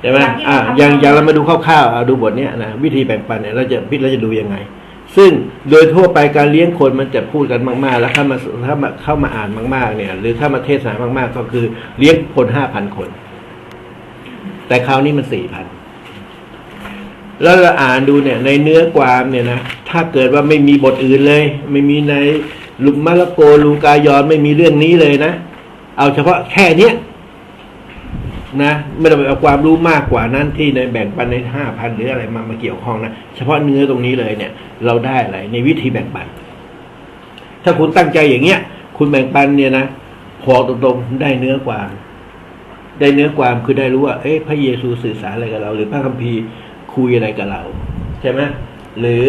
ใช่ไหมอ่าอย่างอย่างเรามาดูคร่าวๆเอาดูบทเนี้ยนะวิธีแบ่งปันเนี่ยเราจะพิจเราจะดูยังไง ซึ่งโดยทั่วไปการเลี้ยงคนมันจะพูดกันมากๆ แล้วเข้ามาเข้ามาเข้ามาอ่านมากๆ เนี่ย หรือเข้ามาเทศนามากๆ ก็คือเลี้ยงคนห้าพันคน แต่คราวนี้มันสี่พันแล้วเราอ่านดูเนี่ย ในเนื้อความเนี่ยนะถ้าเกิดว่าไม่มีบทอื่นเลย ไม่มีในลุมมะละโกลูกายอนไม่มีเรื่องนี้เลยนะเอาเฉพาะแค่เนี้ย นะไม่ต้องไปเอาความรู้มากกว่านั้นที่ในแบ่งปันในห้าพันหรืออะไรมามาเกี่ยวข้องนะเฉพาะเนื้อตรงนี้เลยเนี่ย เราได้อะไรในวิธีแบ่งปัน ถ้าคุณตั้งใจอย่างเงี้ย คุณแบ่งปันเนี่ยนะพอตรงๆได้เนื้อความได้เนื้อความคือได้รู้ว่า เอ๊ะพระเยซูสื่อสารอะไรกับเรา หรือพระคัมภีร์คุยอะไรกับเรา ใช่ไหมหรือ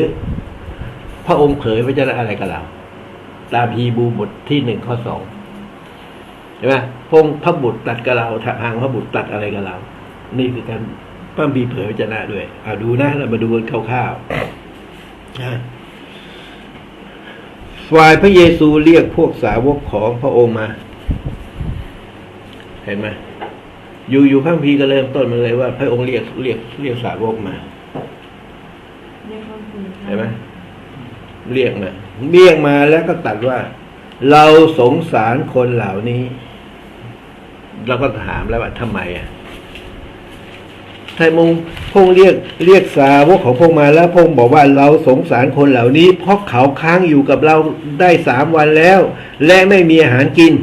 พระองค์เผยพระเจ้าอะไรกับเรา ตามฮีบรูบทที่หนึ่งข้อสอง ใช่ไหมพงพระบุตรตัดกับเราทางพระบุตรตัดอะไรกับเรา นี่คือการพระคัมภีร์เผยพระเจ้าด้วยเอาดูนะเรามาดูกันคร่าวๆนะฝ่ายพระเยซูเรียกพวกสาวกของพระองค์มา เห็นไหมอยู่อยู่พระคัมภีร์ก็เริ่มต้นมาเลยว่า พระองค์เรียกเรียกเรียกสาวกมาเห็นไหมเรียกมาเรียกมาแล้วก็ตัดว่า เราสงสารคนเหล่านี้ เราก็ถามแล้วว่าทำไมอะไทยมงพงเรียกเรียกสาวกของพงมาแล้วพงบอกว่าเราสงสารคนเหล่านี้ เพราะเขาค้างอยู่กับเราได้สามวันแล้ว และไม่มีอาหารกิน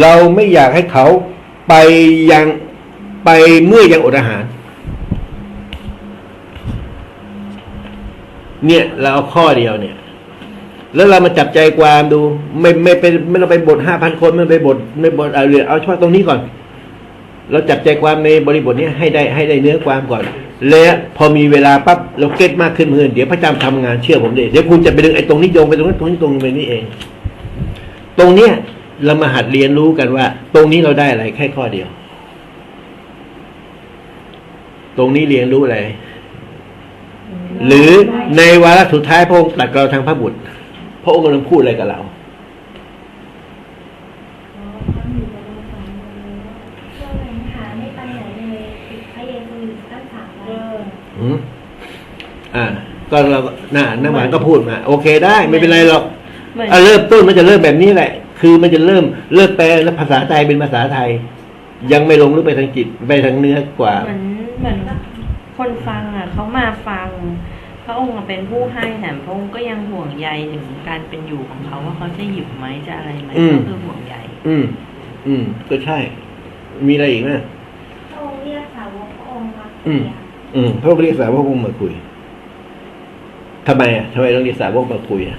เราไม่อยากให้เขาไปยังไปเมื่อยังอดอาหาร เนี่ยเราเอาข้อเดียวเนี่ย แล้วเรามาจับใจความดู ไม่ไม่เป็นไม่ต้องไปบทห้าพันคนไม่ไปบทไม่บทเอาเรือเอาเฉพาะตรงนี้ก่อน เราจับใจความในบริบทนี้ให้ได้ให้ได้เนื้อความก่อน แล้วพอมีเวลาปั๊บเราเก็ตมากขึ้นเพื่อนเดี๋ยวพระเจ้าทำงานเชื่อผมดิเดี๋ยวคุณจะไปดึงไอ้ตรงนี้โยงไปตรงนี้ตรงนี้ตรงนี้ไปนี่เอง ตรงเนี้ยเรามาหัดเรียนรู้กันว่า ตรงนี้เราได้อะไรแค่ข้อเดียว ตรงนี้เรียนรู้อะไรหรือในวาระสุดท้ายพระองค์ตรัสกับเราทางพระบุตร พระองค์กำลังพูดอะไรกับเราช่วงนั้นหาไม่ไปไหนเลยติดพระเยซูอยู่ตั้งสามวันอืมอ่า ก็เราน่าน้ำหวานก็พูดมา โอเคได้ ไม่เป็นไรหรอกเหมือนอะเริ่มต้นมันจะเริ่มแบบนี้แหละ คือมันจะเริ่มเริ่มแปลแล้วภาษาไทยเป็นภาษาไทย ยังไม่ลงลึกไปทางจิตไปทางเนื้อกว่า เหมือนเหมือนคนฟังอะเขามาฟัง พระองค์เป็นผู้ให้แถมพระองค์ก็ยังห่วงใยถึงการเป็นอยู่ของเขาว่าเขาจะหยิบไหมจะอะไรไหมอืมก็คือห่วงใยอืม อืม ก็ใช่ มีอะไรอีกไหมพระองค์เรียกสาวกพระองค์มาอืเกี่มยอืมพระองค์เรียกสาวกองค์มาคุยทำไมอะทำไมต้องเรียกสาวกมาคุยอะ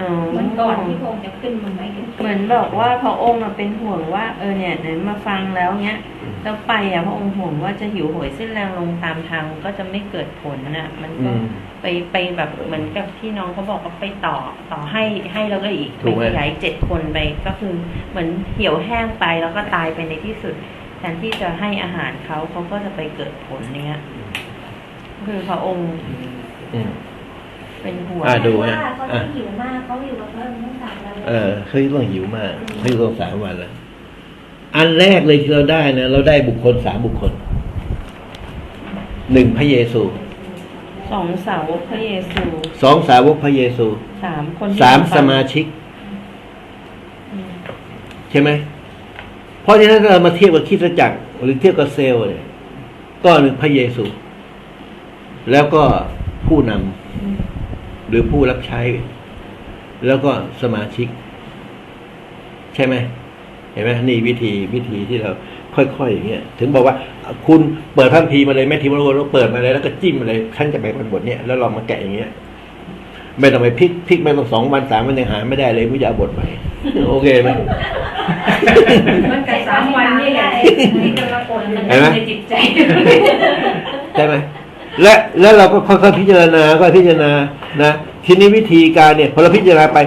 อ๋อเหมือนก่อนที่พระองค์จะขึ้นมาไหมกันเหมือนบอกว่าพระองค์อะเป็นห่วงว่า เออเนี่ยไหนมาฟังแล้วเนี้ยแล้วไปอะพระองค์ห่วงว่าจะหิวโหยสิ้นแรงลงตามทางก็จะไม่เกิดผลน่ะ มันก็อืมไปไปแบบเหมือนกับที่น้องเขาบอกว่าไปต่อต่อให้ให้แล้วก็อีกถูไปกไหมขยายเจ็ดคนไปก็คือเหมือนเหี่ยวแห้งไปแล้วก็ตายไปในที่สุดแทนที่จะให้อาหารเขาเขาก็จะไปเกิดผลเนี้ยคือพระองค์อืม เป็นห่วงอะดูว่าเขาจะหิวมากเขาอยู่กับพระองค์ตั้งสามวันเออเขาต้องหิวมากเขาต้องสามวันแล้วอันแรกเลยที่เราได้นะเราได้บุคคลสามบุคคลหนึ่งพระเยซูสองสาวกพระเยซูสองสาวกพระเยซูสามคนที่สามฟังสมาชิก อืมใช่ไหมเพราะฉะนั้นถ้าเรามาเทียบกับคริดจักร หรือเทียบกับเซลล์เนี่ยก็หนึ่งพระเยซู แล้วก็ผู้นำ อืม หรือผู้รับใช้ แล้วก็สมาชิก ใช่ไหมเห็นไหมนี่วิธีวิธีที่เราค่อยๆอย่างเงี้ยถึงบอกว่า คุณเปิดพันพีร์มาเลยแม่ทีมโรเราเปิดมาเลยแล้วก็จิ้มมาเลยท่านจะแบ่งเป็นบทเนี้ยแล้วเรามาแกะอย่างเงี้ยไม่ต้องไปพลิกพลิกไปต้องสองวันสามวันยังหาไม่ได้เลยไม่อยากบทใหม่โอเคไหมมันกับสามวันนี่แหละที่จะมาปนมันเห็นไหมในจิตใจใช่ไหม และแล้วเราก็ค่อยๆพิจารณาก็พิจารณานะทีนี้วิธีการเนี่ยพอเราพิจารณาไป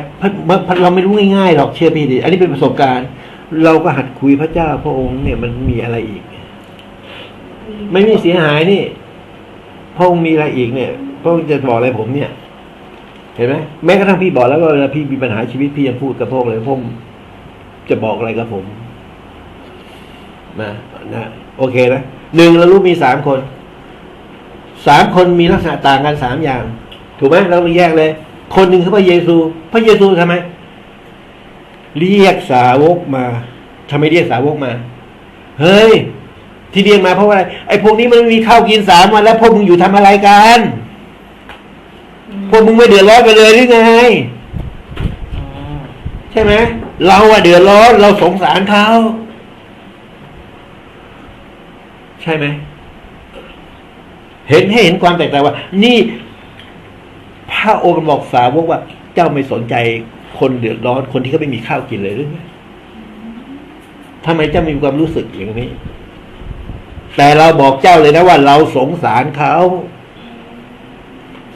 เราไม่รู้ง่ายๆหรอกเชื่อพี่ดิอันนี้เป็นประสบการณ์ เราก็หัดคุยพระเจ้าพระองค์เนี่ยมันมีอะไรอีก ไม่มีเสียหายนี่ พระองค์มีอะไรอีกเนี่ยพระองค์จะบอกอะไรผมเนี่ย เห็นไหมแม้กระทั่งพี่บอกแล้วว่าเวลาพี่มีปัญหาชีวิตพี่ยังพูดกับพระองค์เลยพระองค์จะบอกอะไรกับผมนะนะโอเคนะหนึ่งเรารู้มีสามคน สามคนมีลักษณะต่างกันสามอย่าง ถูกไหมเราต้องแยกเลย คนหนึ่งคือพระเยซู พระเยซูทำไม เรียกสาวกมาทำไมเรียกสาวกมา เฮ้ย ที่เรียกมาเพราะว่าอะไรไอ้พวกนี้มันไม่มีข้าวกินสามวันแล้วพวกมึงอยู่ทำอะไรกันพวกมึงไม่เดือดร้อนกันเลยหรือไงใช่ไหมเราอะเดือดร้อนเราสงสารเขาใช่ไหม เห็นให้เห็นความแตกต่างว่า นี่พระองค์บอกสาวกว่า เจ้าไม่สนใจคนเดือดร้อนคนที่เขาไม่มีข้าวกินเลยหรือไงทำไมเจ้ามีความรู้สึกอย่างนี้ แต่เราบอกเจ้าเลยนะว่าเราสงสารเขา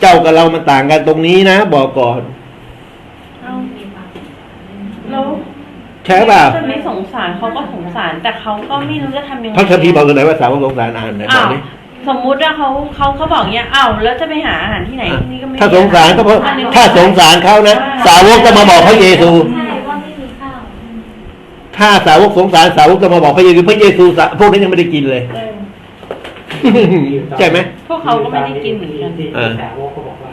เจ้ากับเรามันต่างกันตรงนี้นะ บอกก่อนเอาแล้วใช่เปล่าจะไม่สงสารเขาก็สงสาร แต่เขาก็ไม่รู้จะทำยังไงพระคัมภีร์บอกกันไหนว่าสาวกสงสารอ่านไหนบอ้าอกวนี่ สมมุติว่าเขาเขาเขาบอกเนี้ยอ้าวแล้วจะไปหาอาหารที่ไหนที่นี่ก็ไม่มีถ้าสงสารก็เพราะอันนี้ถ้าสงสารเขานะสาวกจะมาบอกพระเยซู ใช่ว่าไม่มีข้าวถ้าสาวกสงสารสาวกจะมาบอกพระเยซูพระเยซูสะพวกนั้นยังไม่ได้กินเลย เออใช่ไหม พวกเขาก็ไม่ได้กินเหมือนกันที่เออ สาวกเขาบอกว่า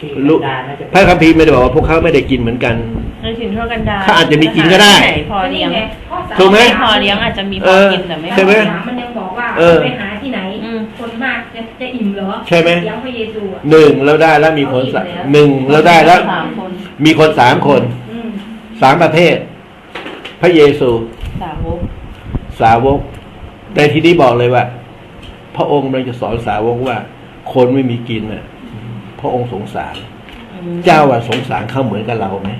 ที่ลูกดาน่าจะพระคัมภีร์ไม่ได้บอกว่าพวกเขาไม่ได้กินเหมือนกัน ในสินทุรกันดารเขาอาจจะมีกินก็ได้หาที่หนพอเลี้ยงถูกไหมพอเลี้ยงอาจจะมีพเอออกินแต่ไม่พใช่อไหมกินมันยังบอกว่าเออ ไปหาที่ไหนอื มคนมากจะจะอิ่มเหรอใช่ไหม เลี้ยงพระเยซูอะ หนึ่งเราได้แล้วมีคนสะหนึ่งเราได้แล้ว สามคนมีคนสามคนอืมสามประเภท พระเยซูสาวกสาวก แต่ทีนี้บอกเลยว่า พระองค์มันจะสอนสาวกว่า คนไม่มีกินน่ะ พระองค์สงสาร อืมเจ้าอะสงสารเขาเหมือนกับเราไหม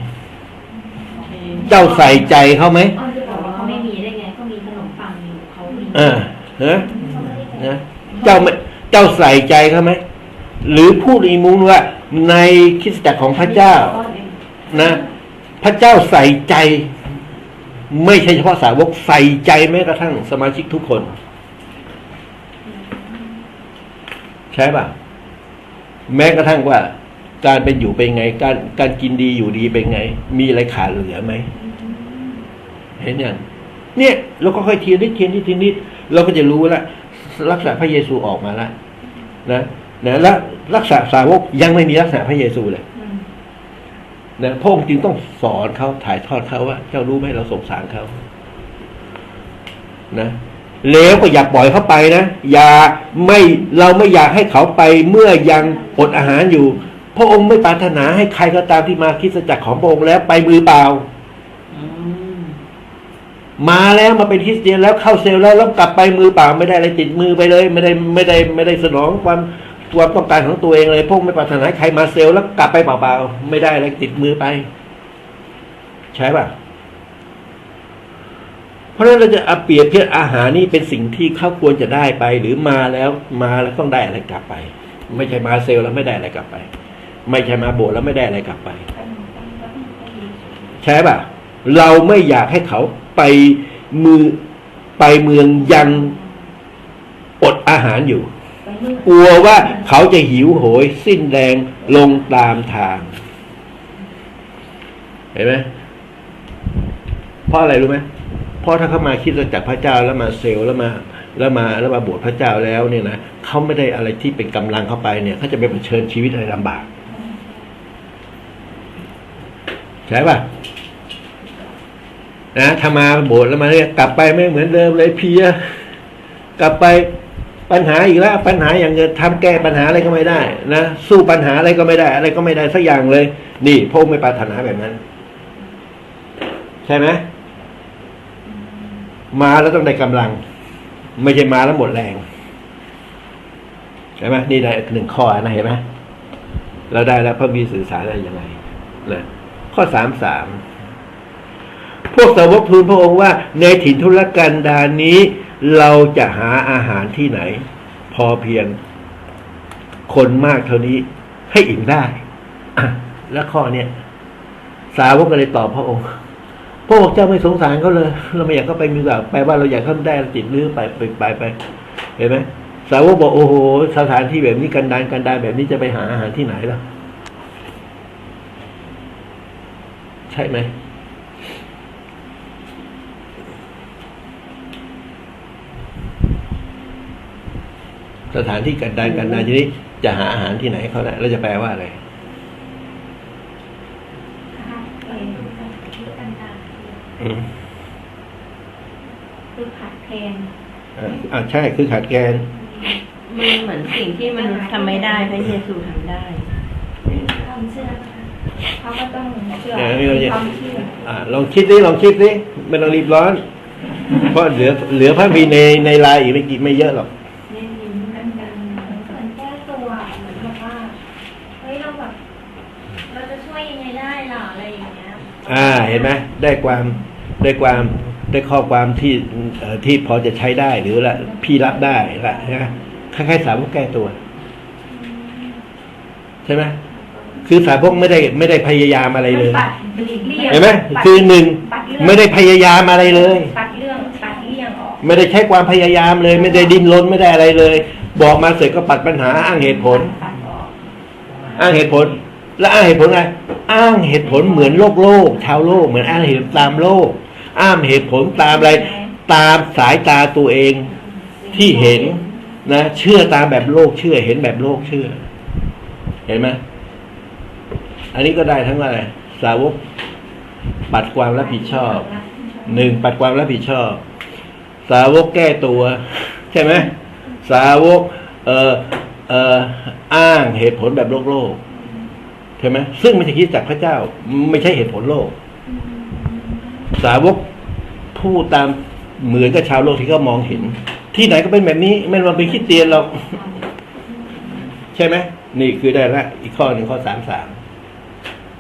โอเคเจ้าใส่ใจเขาไหมอ้อมจะบอกว่าเขาไม่มีได้ไงเขามีขนมปังอยู่เขามีเออเนอะเขาไม่ได้ใส่นะ เจ้าไม่เจ้าใส่ใจเขาไหมหรือพูดอีมุมว่า ในคริสตจักรของพระเจ้านะ พระเจ้าใส่ใจ ไม่ใช่เฉพาะสาวกใส่ใจแม้กระทั่งสมาชิกทุกคน ใช่ป่ะ แม้กระทั่งว่า การเป็นอยู่เป็นไง การการกินดีอยู่ดีเป็นไง มีอะไรขาดเหลือไหมเห็นยังเนี่ยเราก็ค่อยเทียนนิดเทียนนิดเทียนนิดเราก็จะรู้แล้ว ลักษณะพระเยซูออกมาแล้วนะนะและลักษณะสาวกยังไม่มีลักษณะพระเยซูเลยอืมนะพระองค์จึงต้องสอนเขาถ่ายทอดเขาว่า เจ้ารู้ไหมเราสงสารเขานะแล้วก็อย่าปล่อยเขาไปนะอย่าไม่เราไม่อยากให้เขาไปเมื่อยังอดอาหารอยู่ พระองค์ไม่ปรารถนาให้ใครก็ตามที่มาคริดจักรของพระองค์แล้วไปมือเปล่าอืม มาแล้วมาเป็นคริสเตียนแล้วเข้าเซลแล้วแล้วกลับไปมือเปล่าไม่ได้อะไรติดมือไปเลย ไม่ได้ไม่ได้ไม่ได้สนองความความต้องการของตัวเองเลยพวกไม่ปรารถนาใครมาเซลแล้วกลับไปเปล่าๆไม่ได้อะไรติดมือไป ใช่ป่ะเพราะฉะนั้นเราจะเอาเปรียบเทียบอาหารนี่เป็นสิ่งที่เขาควรจะได้ไป หรือมาแล้วมาแล้วต้องได้อะไรกลับไป ไม่ใช่มาเซลแล้วไม่ได้อะไรกลับไป ไม่ใช่มาโบสถ์แล้วไม่ได้อะไรกลับไป ใช่ป่ะ เราไม่อยากให้เขา ไปมือไปเมืองยังอดอาหารอยู่ไปมืดกลัวว่าเขาจะหิวโหย สิ้นแรงลงตามทาง เห็นไหมเพราะอะไรรู้ไหมเพราะถ้าเขามาคิดจากพระเจ้าแล้วมาเซลล์แล้วมา แล้วมาแล้วมาบวชพระเจ้าแล้วเนี่ยนะเขาไม่ได้อะไรที่เป็นกำลังเข้าไปเนี่ยเขาจะไปเผชิญชีวิตอะไรลำบากใช่ป่ะ นะถ้ามาโบสถ์แล้วมาเนี่ยกลับไปไม่เหมือนเดิมเลยเพีย กลับไปปัญหาอีกแล้วปัญหาอย่างเงินทำแก้ปัญหาอะไรก็ไม่ได้นะสู้ปัญหาอะไรก็ไม่ได้ อะไรก็ไม่ได้สักอย่างเลย นี่พระไม่ปรารถนาแบบนั้น ใช่ไหมมาแล้วต้องได้กำลัง ไม่ใช่มาแล้วหมดแรงใช่ไหมนี่ได้หนึ่งข้อนะเห็นไหมเราได้แล้วพระมีสื่อสารอะไรยังไงนะข้อสามสาม พวกสาวกทูลพระองค์ว่า ในถิ่นทุรกันดารนี้ เราจะหาอาหารที่ไหน พอเพียงคนมากเท่านี้ให้อิ่มได้ แล้วข้อเนี้ยสาวกก็เลยตอบพระองค์พระองค์เจ้าไม่สงสารเขาเลย เราไม่อยากเขาไปมีแบบแปว่าเราอยากเขาได้ติดเนื้อไปไปไปไป เห็นไหมสาวกบอกโอ้โหสถานที่แบบนี้กันดารกันดารแบบนี้จะไปหาอาหารที่ไหนล่ะ ใช่ไหม สถานที่กันดารกันดารทีนี้จะหาอาหารที่ไหนให้เขาได้เราจะแปลว่าอะไรค่ะเองที่ต่างอืมๆคือขาดแคลนอ่าอ่าใช่คือขาดแคลนมันเหมือนสิ่งที่มนุษย์ทำไม่ได้พระเยซูทำได้ความเชื่อนะคะเขาก็ต้องเชื่อเออนี่เราจะความเชื่ออ่าลองคิดสิลองคิดสิไม่ต้องรีบร้อน เพราะเหลือเหลือพระบีในในลายอีกไม่กี่ไม่เยอะหรอก เน้นยิ้มกันกันเหมือนแก้ตัวเหมือนแบบว่าเฮ้ยเราแบบเราจะช่วยยังไงได้ล่ะอะไรอย่างเงี้ย อ่าเห็นไหมได้ความได้ความได้ข้อความที่เอ่อที่พอจะใช้ได้หรือละพี่รับได้ละนะคล้ายๆสาวกแก้ตัว ใช่ไหมคือสาวกไม่ได้ไม่ได้พยายามอะไรเลยปัดหลีกเลี่ยงเห็นไหมปัดคือหนึ่งปัดเรื่องไม่ได้พยายามอะไรเลยปัดเรื่องปัดเลี่ยงออกไม่ได้ใช้ความพยายามเลย ไม่ได้ดิ้นรนไม่ได้อะไรเลย บอกมาเสร็จก็ปัดปัญหาอ้างเหตุผลปัดออกอ้างเหตุผล แล้วอ้างเหตุผลอะไงอ้างเหตุผลเหมือนโลกโลกชาวโลก เหมือนอ้างเหตุผลตามโลก อ้างเหตุผลตามอะไร ตามสายตาตัวเองที่เห็นนะเชื่อตามแบบโลกเชื่อ เห็นแบบโลกเชื่อ เห็นไหมอันนี้ก็ได้ทั้งอะไรสาวกปัดความรับผิดชอบหนึ่งปัดความรับผิดชอบ สาวกแก้ตัว ใช่ไหมสาวก เอ่อเอ่ออ้างเหตุผลแบบโลกโลก ช่ไหมซึ่งไม่ใช่คิดจากพระเจ้า ไม่ใช่เหตุผลโลก สาวกพูดตามเหมือนกับชาวโลกที่เขามองเห็น ที่ไหนก็เป็นแบบนี้ไม่ว่าเป็นคิดเตียนหรอกใช่ไหมนี่คือได้ละอีกข้อหนึ่งข้อสามสาม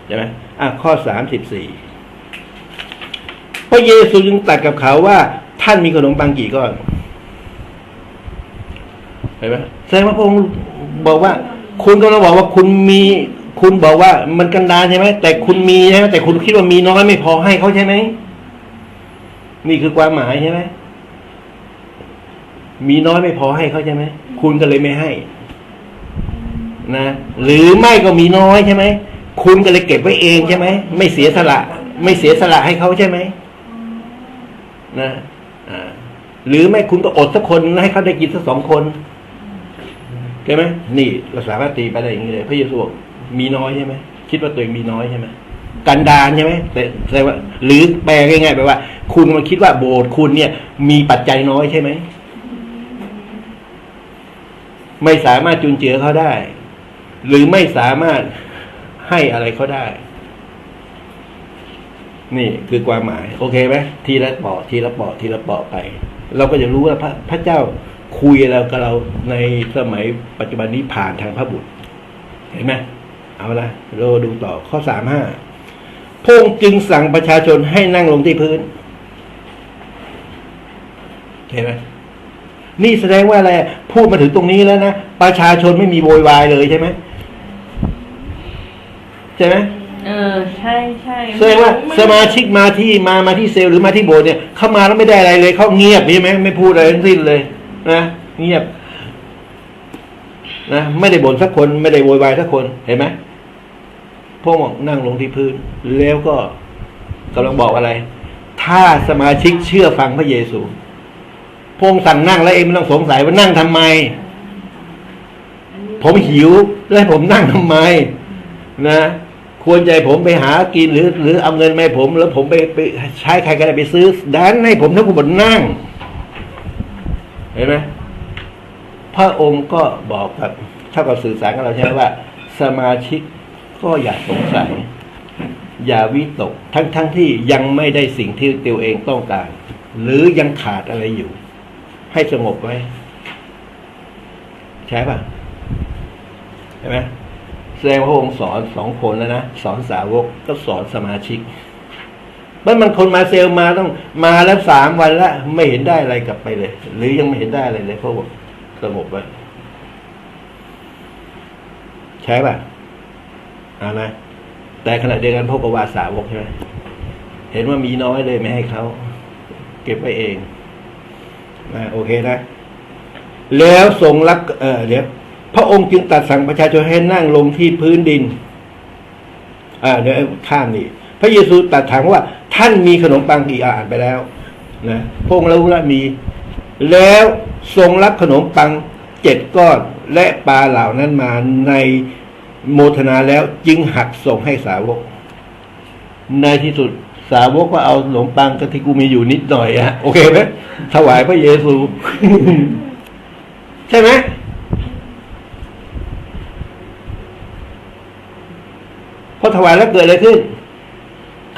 ใช่ไหมอะข้อสามสิบสี่พระเยซูจึงตรัสกับเขาว่า ท่านมีขนมปังกี่ก้อนเห็นไหมแสดงว่าพระองค์บอกว่า คุณก็ต้องบอกว่าคุณมี คุณบอกว่ามันกันดารใช่ไหมแต่คุณมีใช่ไหมแต่คุณคิดว่ามีน้อยไม่พอให้เขาใช่ไหมนี่คือความหมายใช่ไหมมีน้อยไม่พอให้เขาใช่ไหมคุณก็เลยไม่ให้ นะ หรือไม่ก็มีน้อยใช่ไหมคุณก็เลยเก็บไว้เองใช่ไหมไม่เสียสละ ไม่เสียสละให้เขาใช่ไหมนะอ่าหรือไม่คุณก็อดสักคนให้เขาได้กินสักสองคนใช่ไหมนี่เราสามารถตีไปได้อย่างนี้เลยพระเยซูบอก มีน้อยใช่ไหมคิดว่าตัวเองมีน้อยใช่ไหมกันดารใช่ไหมแต่แสดงว่า หรือแปลง่ายๆแปลว่า คุณมันคิดว่าโบสถ์คุณเนี่ย มีปัจจัยน้อยใช่ไหมไม่สามารถจุนเจือเขาได้ หรือไม่สามารถให้อะไรเขาได้ นี่คือความหมาย โอเคไหมทีละเปาะทีละเปาะทีละเปาะไป เราก็จะรู้ว่าพระพระเจ้าคุยเรากับเราในสมัยปัจจุบันนี้ผ่านทางพระบุตร เห็นไหม เอาละเราดูต่อข้อสามห้าพระองค์จึงสั่งประชาชนให้นั่งลงที่พื้น เห็นไหมนี่แสดงว่าอะไรพูดมาถึงตรงนี้แล้วนะ ประชาชนไม่มีโวยวายเลยใช่ไหมใช่ไหมเออใช่ใช่แสดงว่าสมาชิกมาที่มามาที่เซลล์หรือมาที่โบสถ์เนี่ย เข้ามาแล้วไม่ได้อะไรเลย เขาเงียบใช่ไหมไม่พูดอะไรทั้งสิ้นเลยนะเงียบนะไม่ได้บ่นสักคนไม่ได้โวยวายสักคนเห็นไหม พวกบอกนั่งลงที่พื้น แล้วก็กำลังบอกอะไร ถ้าสมาชิกเชื่อฟังพระเยซูพระองสั่งนั่งแล้วเองไม่ต้องสงสัยว่านั่งทำไม ผมหิวแล้วผมนั่งทำไม นะ ควรใจผมไปหากินหรือ หรือเอาเงินมาให้ผม แล้วผมไปไปใช้ใครก็ได้ไปซื้อดันให้ผมถ้าผมบนนั่ง เห็นไหมพระองค์ก็บอกกับเท่ากับสื่อสารกับเราใช่ไหมว่า สมาชิก ก็อย่าสงสัย อย่าวิตก ทั้งทั้งที่ยังไม่ได้สิ่งที่ตัวเองต้องการ หรือยังขาดอะไรอยู่ ให้สงบไว้ ใช่ป่ะใช่ไหมแสดงพระองค์สอนสองคนแล้วนะ สอนสาวกก็สอนสมาชิกเมื่อมันคนมาเซลมาต้องมาแล้วสามวันแล้วไม่เห็นได้อะไรกลับไปเลย หรือยังไม่เห็นได้อะไรเลยเพราะบอกสงบไว้ใช่ป่ะ อ่านะแต่ขณะเดียวกันพวกกวาสาวกใช่ไหมเห็นว่ามีน้อยเลยไม่ให้เขาเก็บไว้เองนะโอเคนะ แล้วทรงรับเออเดี๋ยวพระองค์จึงตัดสั่งประชาชนให้นั่งลงที่พื้นดิน อ่าเดี๋ยวข้ามนี่พระเยซูตรัสถามว่า ท่านมีขนมปังกี่อ่านไปแล้วนะพระองค์รู้ล้วมี แล้วทรงรับขนมปังเจ็ดก้อนและปลาเหล่านั้นมาใน โมทนาแล้วจึงหักส่งให้สาวก ในที่สุดสาวกก็เอาขนมปังกะที่กูมีอยู่นิดหน่อยอะโอเคไหมถวายพระเยซู ใช่ไหมพอถวายแล้วเกิดอะไรขึ้น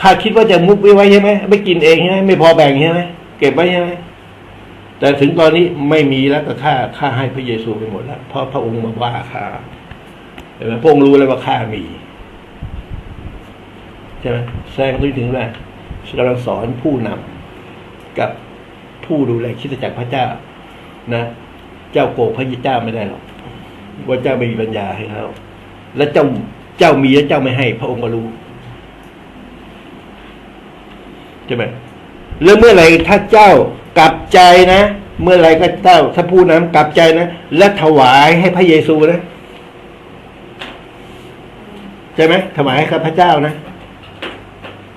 ข้าคิดว่าจะมุกไว้ไว้ใช่ไหมไม่กินเองใช่ไหมไม่พอแบ่งใช่ไหมเก็บไว้ใช่ไหมแต่ถึงตอนนี้ไม่มีแล้วก็ข้าข้าให้พระเยซูไปหมดแล้วเพราะพระองค์มาว่าข้า เห็นไหมพระองค์รู้แล้วว่าข้ามีใช่ไหมแสดงตัวถึงว่ากำลังสอนผู้นำกับผู้ดูแลคิดจักรพระเจ้า นะ เจ้าโกพระยิเจ้าไม่ได้หรอกว่าเจ้าไม่มีปัญญาให้เขาและเจ้าเจ้ามีแล้วเจ้าไม่ให้ พระองค์ก็รู้ใช่ไหมแล้วเมื่อไหร่ถ้าเจ้ากลับใจนะ เมื่อไหร่ก็เจ้าถ้าผู้นำกลับใจนะและถวายให้พระเยซูนะ ใช่ไหมถวายให้ข้าพระเจ้านะ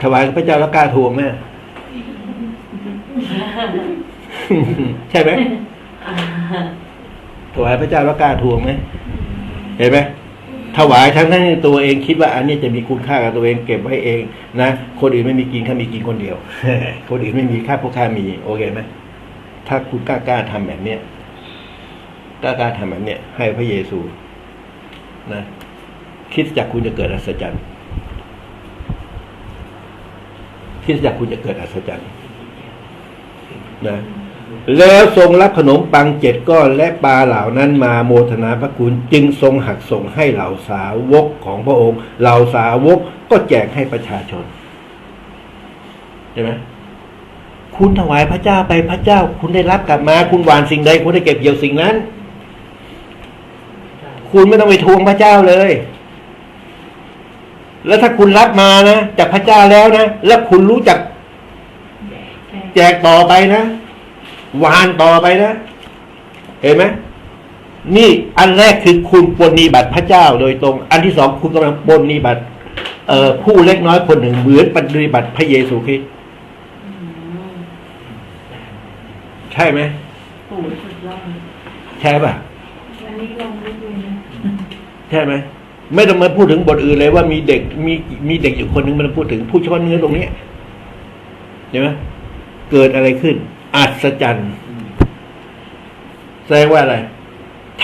ถวายพระเจ้าแล้วกล้าทวงไหมใช่ไหมถวายพระเจ้าแล้วกล้าทวงไหมเห็นไหมถวายทั้งทั้งที่ตัวเองคิดว่า อันนี้จะมีคุณค่ากับตัวเองเก็บไว้เองนะคนอื่นไม่มีกินข้ามีกินคนเดียวคนอื่นไม่มีค่าพวกข้ามี โอเคไหมถ้าคุณกล้ากล้าทำแบบเนี้ยกล้ากล้าทำแบบเนี้ยให้พระเยซูนะ คิดจากคุณจะเกิดอัศจรรย์คิดจากคุณจะเกิดอัศจรรย์นะแล้วทรงรับขนมปังเจ็ดก้อนและปลาเหล่านั้นมาโมทนาพระคุณจึงทรงหักส่งให้เหล่าสาวกของพระองค์ เหล่าสาวกก็แจกให้ประชาชนใช่ไหมคุณถวายพระเจ้าไปพระเจ้า คุณได้รับกลับมา คุณหวานสิ่งใดคุณได้เก็บเกี่ยวสิ่งนั้น คุณไม่ต้องไปทวงพระเจ้าเลย แล้วถ้าคุณรับมานะจากพระเจ้าแล้วนะแล้วคุณรู้จัก แจกต่อไปนะวานต่อไปนะ เห็นไหมนี่อันแรกคือคุณปรนนิบัติพระเจ้าโดยตรง อันที่สองคุณกำลังปรนนิบัติเอ่อผู้เล็กน้อยคนหนึ่งเหมือนปฏิบัติพระเยซูคริสต์ใช่ไหมโอ้สุดยอดใช่ป่ะวันนี้ลองดูดูนะใช่ไหม ไม่ต้องมาพูดถึงบทอื่นเลยว่ามีเด็กมีมีเด็กอยู่คนหนึ่งม่ต้องพูดถึงผู้เฉพาะเนื้อตรงนี้เห็นไหมเกิดอะไรขึ้น อัศจรรย์แสดงว่าอะไร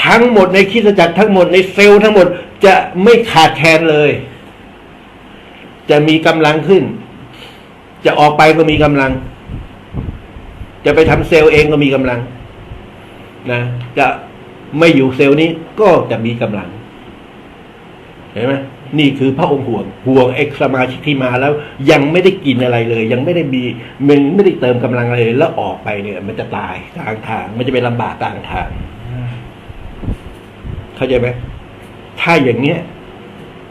ทั้งหมดในคิดจักรทั้งหมดในเซลล์ทั้งหมดจะไม่ขาดแคลนเลย จะมีกำลังขึ้น จะออกไปก็มีกำลัง จะไปทำเซลล์เองก็มีกำลัง นะจะไม่อยู่เซลล์นี้ก็จะมีกำลัง เห็นไหมนี่คือพระองค์ห่วงห่วงเอกสมาชิกที่มาแล้ว ยังไม่ได้กินอะไรเลย ยังไม่ได้มีมันไม่ได้เติมกำลังอะไรเลยแล้วออกไปเนี่ย มันจะตายกลางทาง มันจะไปลำบากกลางทางเข้าใจไหมถ้าอย่างเนี้ย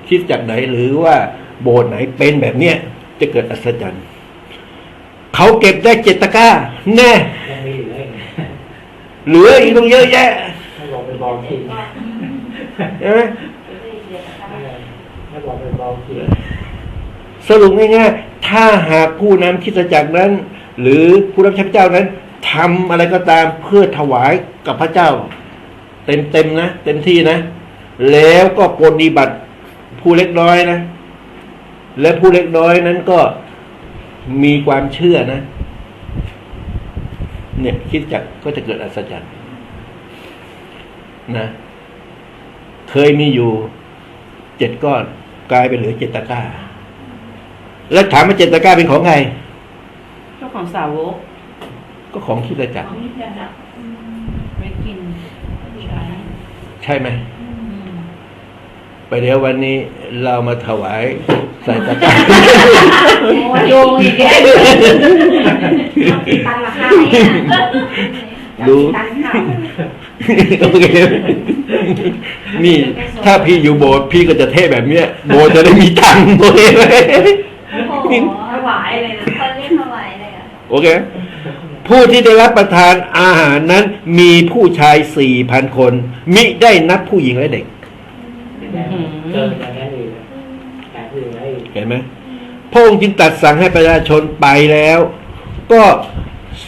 คิดจากไหนหรือว่าโบสถ์ไหนเป็นแบบเนี้ยจะเกิดอัศจรรย์เขาเก็บได้เจ็ดตะกร้าแน่ยังมีอยู่เลยเหลืออีกต้องเยอะแยะให้บอกไปบอกทีใช่ไหม ให้บอกไปบอกที สรุปง่ายๆ ถ้าหากผู้นำคิดจักรนั้น หรือผู้รับใช้พระเจ้านั้นทำอะไรก็ตามเพื่อถวายกับพระเจ้า เต็มเต็มๆนะ เต็มที่นะ แล้วก็ปฏิบัติผู้เล็กน้อยนะ และผู้เล็กน้อยนั้นก็มีความเชื่อนะ เนี่ยคิดจักก็จะเกิดอัศจรรย์นะ เคยมีอยู่เจ็ดก้อน ลายเป็นเหลือเจ็ดตะกร้า แล้วถามว่าเจ็ดตะกร้าเป็นของใครเจ้าของสาวก ก็ของคริดจักรของนี่จะดับไม่กินใช้ใช่ไหมไปเดี๋ยววันนี้เรามาถวายใส่ตะกร้าโอ้โยงอีกแล้วตันราคาเนี่ยดูตันค่ะ โอเคนี่ถ้าพี่อยู่โบสถ์พี่ก็จะเท่แบบเนี้ย โบสถ์จะได้มีตังค์โอเคไหมโอ้โหถวายเลยนะคนเรียกถวายเลยอะโอเค ผู้ที่ได้รับประทานอาหารนั้น มีผู้ชายสี่พันคน มิได้นับผู้หญิงและเด็กเจออย่างนั้นอีกแต่คือไอ้เห็นไหมพระองค์จึงตรัดสั่งให้ประชาชนไปแล้ว ก็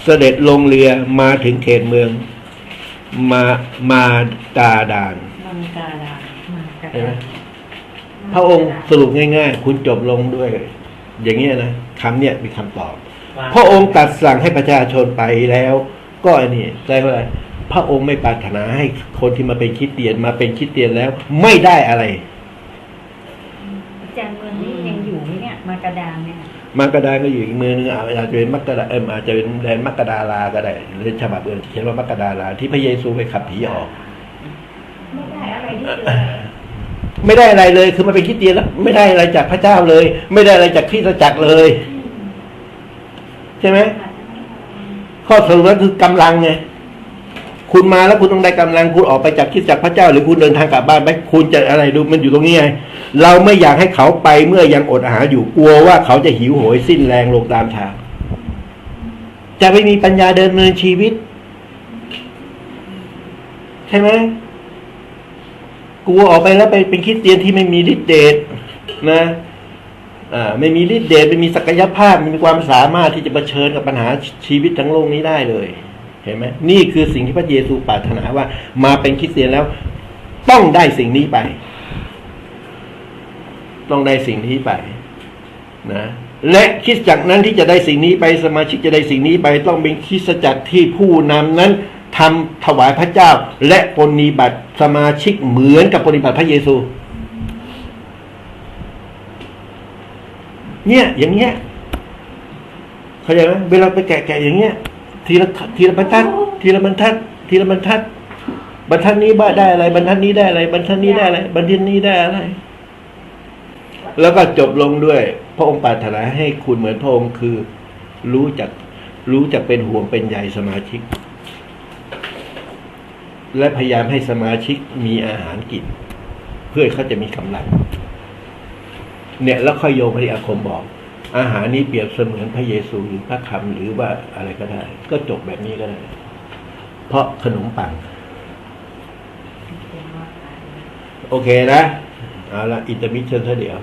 เสด็จลงเรือมาถึงเขตเมือง มามาตาดานมังกาดาเห็นไหมพระองค์สรุปง่าย ๆ คุณจบลงด้วย อย่างเงี้ยนะคำเนี่ยมีคำตอบ พระองค์ตรัดสั่งให้ประชาชนไปแล้ว ก็อันนี้แปลว่าอะไรพระองค์ไม่ปรารถนาให้คนที่มาเป็นคริดเตียนมาเป็นคริดเตียนแล้ว ไม่ได้อะไร อาจารย์เมืองนี่ยังอยู่ไหมเนี่ย มากระดานเนี่ย มักกะดาก็อยู่อีกมือนึงอาจจะเป็นมักกะดาเอ็มอาจจะเป็นแดนมักกะดาลาก็ได้หรือฉบับอื่นเขียนว่ามักกะดาลา ที่พระเยซูไปขับผีออกไม่ได้อะไรที่เจอไม่ได้อะไรเลย คือมันเป็นคิดเตียนแล้ว ไม่ได้อะไรจากพระเจ้าเลย ไม่ได้อะไรจากคริสตจักรเลย ใช่ไหมข้อสรุปก็คือกำลังไงคุณมาแล้วคุณต้องได้กำลังคุณออกไปจากคริสตจักรพระเจ้า หรือคุณเดินทางกลับบ้านไหมคุณจะอะไรดูมันอยู่ตรงนี้ไง เราไม่อยากให้เขาไปเมื่อยังอดอาหารอยู่กลัวว่าเขาจะหิวโหยสิ้นแรงลงตามทางจะไม่มีปัญญาเดินเนินชีวิต ใช่ไหมกลัวออกไปแล้วไปเป็นคริสเตียนที่ไม่มีฤทธิ์เดชนะอ่าไม่มีฤทธิ์เดชไม่มีศักยภาพไม่มีความสามารถที่จะเผชิญกับปัญหาชีวิตทั้งโลกนี้ได้เลยเห็นไหมนี่คือสิ่งที่พระเยซูปรารถนาว่า มาเป็นคริสเตียนแล้ว ต้องได้สิ่งนี้ไป ต้องได้สิ่งนี้ไปนะและคริสตจักนั้นที่จะได้สิ่งนี้ไปสมาชิกจะได้สิ่งนี้ไป ต้องเป็นคริสตจักรที่ผู้นำนั้นทำถวายพระเจ้า และปฏิบัติสมาชิกเหมือนกับปฏิบัติพระเยซู เนี่ยอย่างเงี้ยเข้าใจไหมเวลาไปแกะๆอย่างเงี้ยทีละทีละบรรทัด ทีละบรรทัด ทีละบรรทัดบรรทัดนี้บ้าได้อะไรบรรทัดนี้ได้อะไรบรรทัดนี้ได้อะไรบรรทัดนี้ได้อะไร แล้วก็จบลงด้วย พระองค์ปรารถนาให้คุณเหมือนพระองค์คือรู้จักรู้จักเป็นห่วงเป็นใยสมาชิก และพยายามให้สมาชิกมีอาหารกิน เพื่อเขาจะมีกำลัง เนี่ยแล้วค่อยโยงไปที่อาคมบอก อาหารนี้เปรียบเสมือนพระเยซูหรือพระคำหรือว่าอะไรก็ได้ ก็จบแบบนี้ก็ได้ เพราะขนมปัง โอเคนะ เอาละอินเตอร์มิชชั่นเท่าเดียว